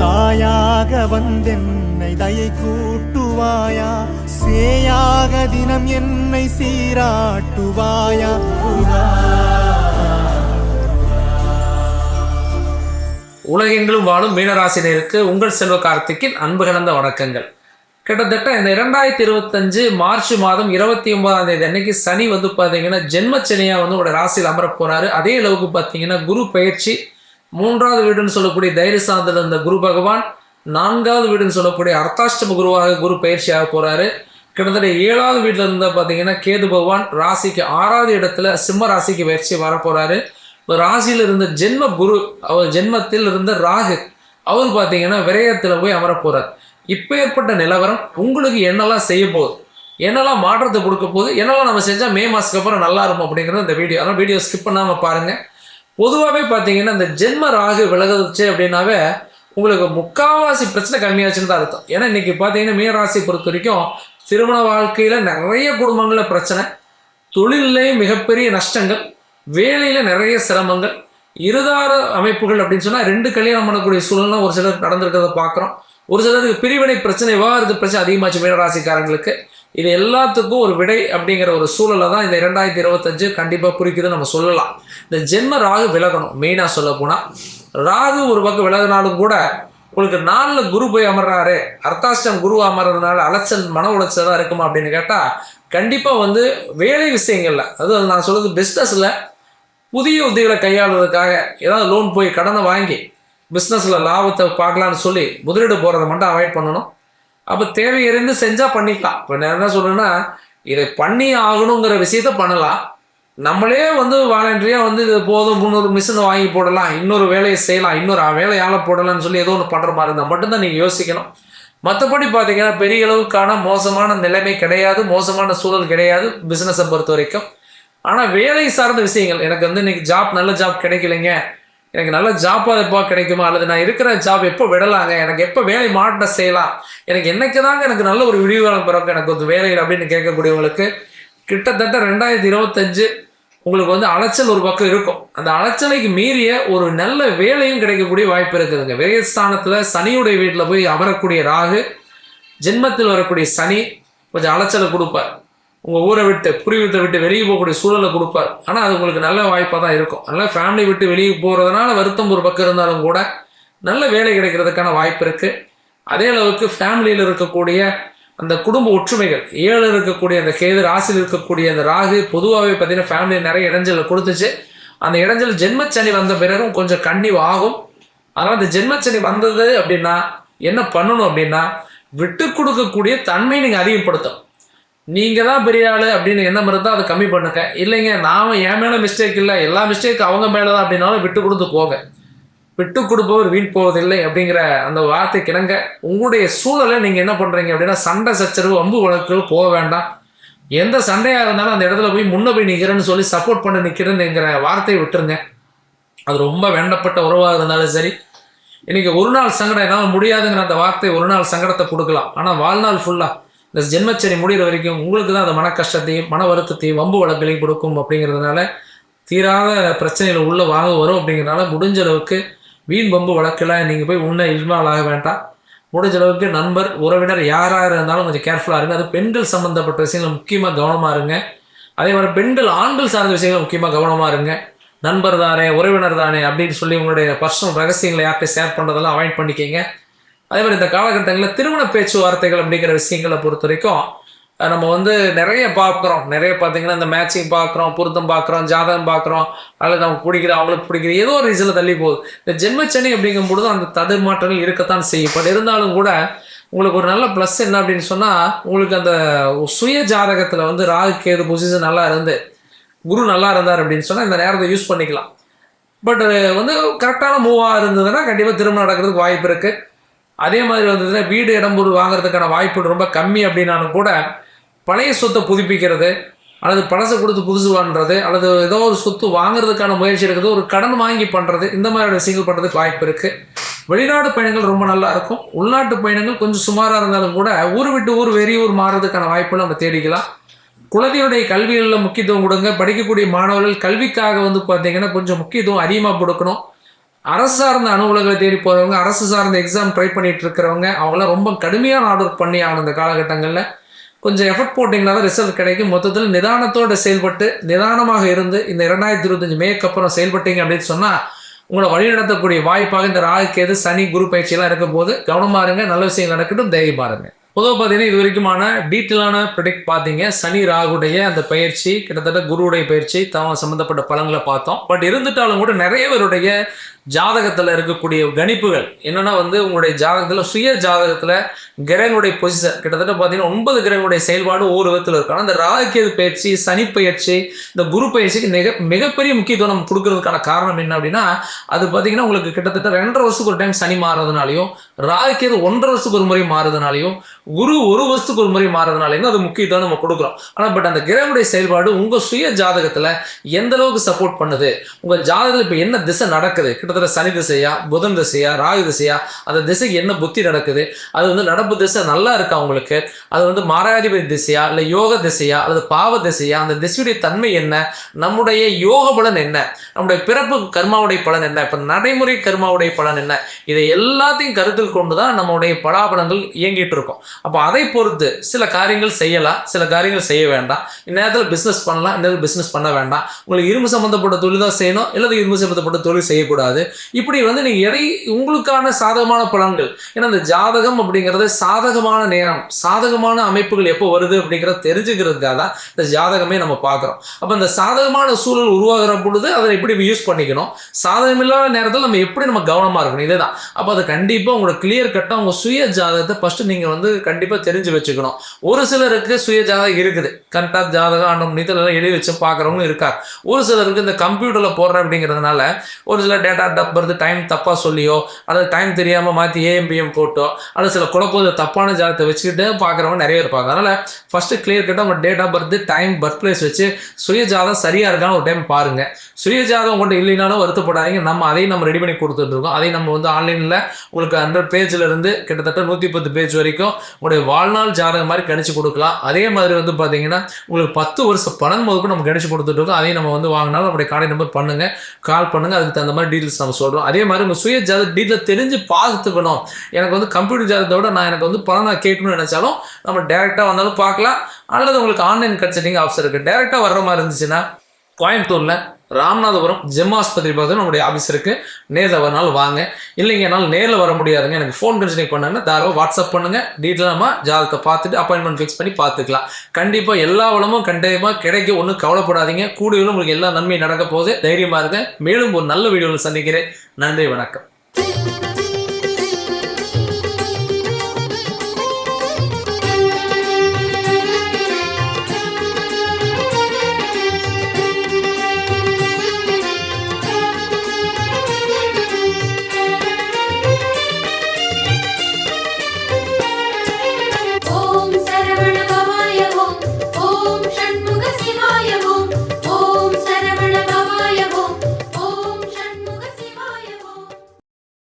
தாயாக வந்தென்னை தயை கூட்டுவாயா? சேயாக தினம் என்னை சீராட்டுவாயா? உலகெங்கிலும் வாழும் மீனராசினருக்கு உங்கள் செல்வ கார்த்திக்கின் அன்பு கலந்த வணக்கங்கள். கிட்டத்தட்ட இந்த இரண்டாயிரத்தி இருபத்தஞ்சு மார்ச் மாதம் இருபத்தி ஒன்பதாம் தேதி அன்னைக்கு சனி வந்து பார்த்தீங்கன்னா ஜென்மச்சனியா வந்து உங்களோட ராசியில் அமர போகிறாரு அதே அளவுக்கு பார்த்தீங்கன்னா குரு பயிற்சி மூன்றாவது வீடுன்னு சொல்லக்கூடிய தைரிய சாந்தில் இருந்த குரு பகவான் நான்காவது வீடுன்னு சொல்லக்கூடிய அர்த்தாஷ்டம குருவாக குரு பயிற்சி போகிறாரு கிட்டத்தட்ட ஏழாவது வீட்டில் இருந்தால் பார்த்தீங்கன்னா கேது பகவான் ராசிக்கு ஆறாவது இடத்துல சிம்ம ராசிக்கு பயிற்சி வர போகிறாரு ராசியில் இருந்த ஜென்ம குரு அவர் ஜென்மத்தில் இருந்த ராகு அவர் பார்த்தீங்கன்னா விரயத்தில் போய் அமர போகிறார் இப்போ ஏற்பட்ட நிலவரம் உங்களுக்கு என்னெல்லாம் செய்ய போகுது? என்னெல்லாம் மாற்றத்தை கொடுக்க போகுது? என்னெல்லாம் நம்ம செஞ்சால் மே மாதத்துக்கு அப்புறம் நல்லா இருக்கும் அப்படிங்கிறது இந்த வீடியோ. அதனால் வீடியோ ஸ்கிப் பண்ணாமல் பாருங்கள் பொதுவாகவே பார்த்தீங்கன்னா இந்த ஜென்ம ராகு விலகுச்சு அப்படின்னாவே உங்களுக்கு முக்காவாசி பிரச்சனை கம்மியாச்சுன்னு தான் அர்த்தம். ஏன்னா இன்றைக்கி பார்த்தீங்கன்னா மீனராசியை பொறுத்த வரைக்கும் திருமண வாழ்க்கையில் நிறைய குடும்பங்களில் பிரச்சனை தொழிலையும் மிகப்பெரிய நஷ்டங்கள் வேலையில் நிறைய சிரமங்கள் இருதார அமைப்புகள் அப்படின்னு சொன்னால் ரெண்டு கல்யாணம் பண்ணக்கூடிய சூழ்நிலை ஒரு சிலர் நடந்திருக்கிறத பார்க்குறோம் ஒரு சிலருக்கு பிரிவினை பிரச்சனை விவாகரத்து பிரச்சனை அதிகமாச்சு மீனராசிக்காரங்களுக்கு. இது எல்லாத்துக்கும் ஒரு விடை அப்படிங்கிற ஒரு சூழலை தான் இந்த ரெண்டாயிரத்தி இருபத்தஞ்சு கண்டிப்பாக குறிக்குதுன்னு நம்ம சொல்லலாம். இந்த ஜென்ம ராகு விலகணும் மெயினாக சொல்ல போனால் ராகு ஒரு பக்கம் விலகினாலும் கூட உங்களுக்கு நாளில் குரு போய் அமர்றாரு. அர்த்தாஷ்டம் குரு அமர்றதுனால அலைச்சல் மன உளைச்சல் தான் இருக்குமா அப்படின்னு கேட்டால் கண்டிப்பாக வந்து வேலை விஷயங்களில் அது நான் சொல்கிறது பிஸ்னஸில் புதிய உத்திகளை கையாளுவதற்காக ஏதாவது லோன் போய் கடனை வாங்கி பிஸ்னஸில் லாபத்தை பார்க்கலான்னு சொல்லி முதலீடு போகிறத மட்டும் அவாய்ட் பண்ணணும். அப்போ தேவையறிந்து செஞ்சால் பண்ணிக்கலாம். இப்போ நான் என்ன சொல்கிறேன்னா இதை பண்ணி ஆகணுங்கிற விஷயத்த பண்ணலாம். நம்மளே வந்து வாலண்டரியாக வந்து இது போதும் முந்நூறு மிஷினை வாங்கி போடலாம் இன்னொரு வேலையை செய்யலாம் இன்னொரு வேலையால் போடலாம்னு சொல்லி ஏதோ ஒன்று பண்ணுற மாதிரி இருந்தால் மட்டும்தான் நீங்கள் யோசிக்கணும். மற்றபடி பார்த்தீங்கன்னா பெரிய அளவுக்கான மோசமான நிலைமை கிடையாது மோசமான சூழல் கிடையாது பிஸ்னஸை பொறுத்த வரைக்கும் ஆனால் வேலை சார்ந்த விஷயங்கள் எனக்கு வந்து இன்றைக்கி ஜாப் நல்ல ஜாப் கிடைக்கலைங்க. எனக்கு நல்ல ஜாப் எப்போ கிடைக்குமா? அல்லது நான் இருக்கிற ஜாப் எப்போ விடலாங்க? எனக்கு எப்போ வேலை மாற்ற செய்யலாம்? எனக்கு என்னைக்கு தாங்க எனக்கு நல்ல ஒரு விடிவுகாலம் பிறகு எனக்கு ஒரு வேலைகள் அப்படின்னு கேட்கக்கூடியவங்களுக்கு கிட்டத்தட்ட ரெண்டாயிரத்தி இருபத்தஞ்சு உங்களுக்கு வந்து அலைச்சல் ஒரு பக்கம் இருக்கும். அந்த அலைச்சலைக்கு மீறிய ஒரு நல்ல வேலையும் கிடைக்கக்கூடிய வாய்ப்பு இருக்குதுங்க. விரயஸ்தானத்தில் சனியுடைய வீட்டில் போய் அமரக்கூடிய ராகு ஜென்மத்தில் வரக்கூடிய சனி கொஞ்சம் அலைச்சலை கொடுப்பார். உங்கள் ஊரை விட்டு புரிவித்தை விட்டு வெளியே போகக்கூடிய சூழலை கொடுப்பார். ஆனால் அது உங்களுக்கு நல்ல வாய்ப்பாக தான் இருக்கும். அதனால் ஃபேமிலி விட்டு வெளியே போகிறதுனால வருத்தம் ஒரு பக்கம் இருந்தாலும் கூட நல்ல வேலை கிடைக்கிறதுக்கான வாய்ப்பு இருக்குது அதே அளவுக்கு ஃபேமிலியில் இருக்கக்கூடிய அந்த குடும்ப ஒற்றுமைகள் ஏழு இருக்கக்கூடிய அந்த கேது ராசியில் இருக்கக்கூடிய அந்த ராகு பொதுவாகவே பார்த்திங்கன்னா ஃபேமிலி நிறைய இடைஞ்சலை கொடுத்துச்சு. அந்த இடைஞ்சல் ஜென்மச்சனி வந்த பிறகும் கொஞ்சம் கன்னிவ் ஆகும். அதனால் அந்த ஜென்மச்சனி வந்தது அப்படின்னா என்ன பண்ணணும் அப்படின்னா விட்டு கொடுக்கக்கூடிய தன்மை நீங்கள் அதிகப்படுத்தும் நீங்கள் தான் பெரிய ஆள் அப்படின்னு எண்ணம் இருந்தால் அதை கம்மி பண்ணுங்க. இல்லைங்க நாம் என் மேலே மிஸ்டேக் இல்லை. எல்லா மிஸ்டேக் அவங்க மேலே தான் அப்படின்னாலும் விட்டு கொடுத்து போங்க. விட்டு கொடுப்பவர் வீண் போவதில்லை அப்படிங்கிற அந்த வார்த்தை கிணங்க. உங்களுடைய சூழலை நீங்கள் என்ன பண்ணுறீங்க அப்படின்னா சண்டை சச்சரவு வம்பு வழக்குகள் போக வேண்டாம். எந்த சண்டையாக இருந்தாலும் அந்த இடத்துல போய் முன்ன போய் நிற்கிறேன்னு சொல்லி சப்போர்ட் பண்ணி நிற்கிறேன்னுங்கிற வார்த்தையை விட்டுருங்க. அது ரொம்ப வேண்டப்பட்ட உறவாக இருந்தாலும் சரி. இன்றைக்கி ஒரு நாள் சங்கடம் என்னால் முடியாதுங்கிற அந்த வார்த்தை ஒரு நாள் சங்கடத்தை கொடுக்கலாம். ஆனால் வாழ்நாள் ஃபுல்லாக இந்த ஜென்மச்சனி முடிகிற வரைக்கும் உங்களுக்கு தான் அந்த மன கஷ்டத்தையும் மன வருத்தத்தையும் வம்பு வழக்கலையும் கொடுக்கும் அப்படிங்கிறதுனால தீராத பிரச்சனைகள் உள்ளே வாங்க வரும் அப்படிங்கிறனால முடிஞ்ச அளவுக்கு வீண் வம்பு வழக்கெல்லாம் நீங்கள் போய் உன்ன இன்வால்வ் ஆக வேண்டாம். முடிஞ்ச அளவுக்கு நண்பர் உறவினர் யாராக இருந்தாலும் கொஞ்சம் கேர்ஃபுல்லாக இருங்க. அது பெண்கள் சம்மந்தப்பட்ட விஷயங்கள் முக்கியமாக கவனமாக இருங்க. அதே மாதிரி பெண்கள் ஆண்கள் சார்ந்த விஷயங்கள் முக்கியமாக கவனமாக இருங்க. நண்பர் தானே உறவினர் தானே அப்படின்னு சொல்லி உங்களுடைய பர்சனல் ரகசியங்களை யார்கிட்ட ஷேர் பண்ணுறதெல்லாம் அவாய்ட் பண்ணிக்கிங்க. அதே மாதிரி இந்த காலகட்டங்களில் திருமண பேச்சுவார்த்தைகள் அப்படிங்கிற விஷயங்களை பொறுத்த வரைக்கும் நம்ம வந்து நிறைய பார்க்குறோம் நிறைய பார்த்தீங்கன்னா இந்த மேட்சிங் பார்க்குறோம் பொருத்தம் பார்க்குறோம் ஜாதகம் பார்க்குறோம் அல்லது நமக்கு பிடிக்கிற அவங்களுக்கு பிடிக்கிற ஏதோ ஒரு ரீசனில் தள்ளி போகுது. இந்த ஜென்மச்சனி அப்படிங்கும் பொழுது அந்த தடுமாற்றங்கள் இருக்கத்தான் செய்யும். பட் இருந்தாலும் கூட உங்களுக்கு ஒரு நல்ல ப்ளஸ் என்ன அப்படின்னு சொன்னால் உங்களுக்கு அந்த சுய ஜாதகத்தில் வந்து ராகு கேது பொசிஷன் நல்லா இருந்து குரு நல்லா இருந்தார் அப்படின்னு சொன்னால் இந்த நேரத்தை யூஸ் பண்ணிக்கலாம். பட் வந்து கரெக்டான மூவாக இருந்ததுன்னா கண்டிப்பாக திருமணம் நடக்கிறதுக்கு வாய்ப்பு இருக்குது அதே மாதிரி வந்ததுன்னா வீடு இடம் பொருள் வாங்குறதுக்கான வாய்ப்பு ரொம்ப கம்மி அப்படின்னாலும் கூட பழைய சொத்தை புதுப்பிக்கிறது அல்லது பழசை கொடுத்து புதுசு பண்ணுறது அல்லது ஏதோ ஒரு சொத்து வாங்குறதுக்கான முயற்சி எடுக்கிறது ஒரு கடன் வாங்கி பண்ணுறது இந்த மாதிரி விஷயங்கள் பண்ணுறதுக்கு வாய்ப்பு இருக்குது வெளிநாடு பயணங்கள் ரொம்ப நல்லா இருக்கும். உள்நாட்டு பயணங்கள் கொஞ்சம் சுமாராக இருந்தாலும் கூட ஊர் விட்டு ஊர் வெறியூர் மாறுறதுக்கான வாய்ப்புகள் நம்ம தேடிக்கலாம். குழந்தையுடைய கல்விகளில் முக்கியத்துவம் கொடுங்க. படிக்கக்கூடிய மாணவர்கள் கல்விக்காக வந்து பார்த்திங்கன்னா கொஞ்சம் முக்கியத்துவம் அதிகமாக கொடுக்கணும். அரசு சார்ந்த அலுவலகங்களை தேடி போகிறவங்க அரசு சார்ந்த எக்ஸாம் ட்ரை பண்ணிட்டு இருக்கிறவங்க அவங்களாம் ரொம்ப கடுமையான ஆர்டர் பண்ணி ஆன இந்த காலகட்டங்களில். கொஞ்சம் எஃபர்ட் போட்டிங்கன்னா தான் ரிசல்ட் கிடைக்கும். மொத்தத்தில் நிதானத்தோடு செயல்பட்டு நிதானமாக இருந்து இந்த இரண்டாயிரத்தி இருபத்தஞ்சு மேக்கு அப்புறம் செயல்பட்டீங்க அப்படின்னு சொன்னால் உங்களை வழிநடத்தக்கூடிய வாய்ப்பாக இந்த ராகுக்கேது சனி குரு பயிற்சியெல்லாம் இருக்கும் போது கவனமாக இருங்க. நல்ல விஷயங்கள் நடக்கட்டும். தைரியமாக பாருங்க. பொதுவாக பார்த்தீங்கன்னா இது வரைக்குமான டீட்டெயிலான ப்ரிடிக்ட் பார்த்தீங்க. சனி ராகுடைய அந்த பயிற்சி கிட்டத்தட்ட குருவுடைய பயிற்சி தவ சம்மந்தப்பட்ட பலங்களை பார்த்தோம். பட் இருந்துட்டாலும் கூட நிறைய பேருடைய ஜாதகத்தில் இருக்கக்கூடிய கணிப்புகள். என்னன்னா வந்து உங்களுடைய ஜாதகத்தில் சுய ஜாதகத்தில் கிரகங்களுடைய பொசிஷன் கிட்டத்தட்ட பார்த்தீங்கன்னா ஒன்பது கிரகங்களுடைய செயல்பாடு ஒவ்வொரு விதத்தில் இருக்கும். ஆனால் இந்த பயிற்சி சனி பயிற்சி இந்த குரு பயிற்சிக்கு மிக மிகப்பெரிய முக்கியத்துவம் நம்ம கொடுக்கறதுக்கான காரணம் என்ன அப்படின்னா அது பார்த்தீங்கன்னா உங்களுக்கு கிட்டத்தட்ட ரெண்டரை வருஷத்துக்கு ஒரு டைம் சனி மாறுறதுனாலையும் ராகுகேது ஒன்றரை வருஷத்துக்கு ஒரு முறை மாறுறதுனாலையும் குரு ஒரு வருஷத்துக்கு ஒரு முறை மாறுறதுனாலையும் அது முக்கியத்துவம் நம்ம கொடுக்குறோம். ஆனால் பட் அந்த கிரகங்களுடைய செயல்பாடு உங்கள் சுய ஜாதகத்தில் எந்த அளவுக்கு சப்போர்ட் பண்ணுது? உங்கள் ஜாதகத்தில் இப்போ என்ன திசை நடக்குது? கிட்டத்தட்ட சனி திசையா புதன் திசையா ராகு திசையா அந்த திசைக்கு என்ன புத்தி நடக்குது? அது வந்து நடப்பு திசை நல்லா இருக்கா அவங்களுக்கு அது வந்து மாராதிபதி திசையா இல்லை யோக திசையா அல்லது பாவ திசையா அந்த திசையுடைய தன்மை என்ன? நம்முடைய யோக பலன் என்ன? நம்முடைய பிறப்பு கர்மாவுடைய பலன் என்ன? இப்போ நடைமுறை கர்மாவுடைய பலன் என்ன? இதை எல்லாத்தையும் கருத்தில் கொண்டு தான் நம்முடைய பலாபலங்கள் இயங்கிட்டு இருக்கோம். அப்போ அதை பொறுத்து சில காரியங்கள் செய்யலாம் சில காரியங்கள் செய்ய வேண்டாம். இந்நேரத்தில் பிஸ்னஸ் பண்ணலாம் இந்நேரத்தில் பிஸ்னஸ் பண்ண வேண்டாம். உங்களுக்கு இரும்பு சம்மந்தப்பட்ட தொழில் தான் செய்யணும் இல்லை இரும்பு சம்மந்தப்பட்ட தொழில் செய்யக்கூடாது. இப்படி வந்து நீங்கள் எடை உங்களுக்கான சாதகமான பலன்கள்? ஏன்னா இந்த ஜாதகம் அப்படிங்கிறது சாதகமான நேரம் சாதகமான அமைப்புகள் எப்போ வருது அப்படிங்கிறத தெரிஞ்சுக்கிறதுக்காக தான் இந்த ஜாதகமே நம்ம பார்க்குறோம். அப்போ இந்த சாதகமான சூழல் உருவாகிற பொழுது அதை எப்படி யூஸ் பண்ணிக்கணும்? சாதகமில்லாத நேரத்தில் நம்ம எப்படி நம்ம கவனமாக இருக்கணும்? இதே தான் அப்போ அது கண்டிப்பாக உங்களோட கிளியர் கட்டாக உங்கள் சுய ஜாதகத்தை ஃபஸ்ட்டு நீங்கள் வந்து கண்டிப்பாக தெரிஞ்சு வச்சுக்கணும். ஒரு சிலருக்கு சுய ஜாதகம் இருக்குது. கரெக்டாக ஜாதகம் ஆண்டும் நீத்தலாம் எழுதி வச்சு பார்க்குறவங்களும் இருக்கார் ஒரு சிலருக்கு இந்த கம்ப்யூட்டரில் போடுற அப்படிங்கிறதுனால ஒரு சில டேட்டா டப்பறது டைம் தப்பாக சொல்லியோ அல்லது டைம் தெரியாமல் மாற்றி ஏஎம்பிஎம் போட்டோ அல்லது சில குழப்பம் தப்பான ஜாதகத்தை வச்சுக்கிட்டு பார்க்குறவங்க நிறைய இருப்பாங்க. அதனால் ஃபஸ்ட்டு கிளியர் கட்டாக உங்கள் date of birth time birth place வச்சு சுயஜாதம் சரியாக இருக்கான்னு ஒரு டைம் பாருங்கள் சுயஜாதம் உங்கள்கிட்ட இல்லைனாலும் வருத்தப்படாதீங்க. நம்ம அதையும் நம்ம ரெடி பண்ணி கொடுத்துட்ருக்கோம் அதையும் நம்ம வந்து ஆன்லைனில் உங்களுக்கு ஹண்ட்ரட் பேஜிலிருந்து கிட்டத்தட்ட நூற்றி பத்து பேஜ் வரைக்கும் உங்களுடைய வாழ்நாள் ஜாதகம் மாதிரி கணிச்சு கொடுக்கலாம். அதே மாதிரி வந்து பார்த்தீங்கன்னா உங்களுக்கு பத்து வருஷம் பணம் முதற்கும் நம்ம கணிச்சு கொடுத்துட்ருக்கோம் அதையும் நம்ம வந்து வாங்கினாலும் நம்முடைய கார்டை நம்பர் பண்ணுங்கள் கால் பண்ணுங்கள் அதுக்கு தகுந்த மாதிரி டீட்டெயில்ஸ் நம்ம சொல்கிறோம் அதே மாதிரி உங்கள் சுய ஜாத டீட்டெயில் தெரிஞ்சு பார்த்துக்கணும் எனக்கு வந்து கம்ப்யூட்டர் ஜாதகத்தை விட நான் எனக்கு வந்து பணம் நான் கேட்கணும்னு நினச்சாலும் நம்ம டேரெக்டாக வந்தாலும் பார்க்கலாம். அல்லது உங்களுக்கு ஆன்லைன் கன்சல்டிங் ஆப்ஷன் இருக்குது டேரெக்டாக வர்ற மாதிரி இருந்துச்சுன்னா கோயம்புத்தூரில் ராமநாதபுரம் ஜெம் ஆஸ்பத்திரி பார்த்து நம்முடைய ஆஃபீஸ் இருக்குது நேரில் வரனாலும் வாங்க. இல்லைங்க என்னால் நேரில் வர முடியாதுங்க. எனக்கு ஃபோன் கன்சல்டிங் பண்ணாங்கன்னா தாரோ வாட்ஸ்அப் பண்ணுங்கள் டீட்டெயிலாக ஜாதகத்தை பார்த்துட்டு அப்பாயின்மெண்ட் ஃபிக்ஸ் பண்ணி பார்த்துக்கலாம். கண்டிப்பாக எல்லா வளமும் கண்டிப்பாக கிடைக்க ஒன்றும் கவலைப்படாதீங்க. கூடியும் உங்களுக்கு எல்லா நன்மையும் நடக்க போகுது. தைரியமாக இருங்க. மேலும் ஒரு நல்ல வீடியோவில் சந்திக்கிறேன். நன்றி வணக்கம்.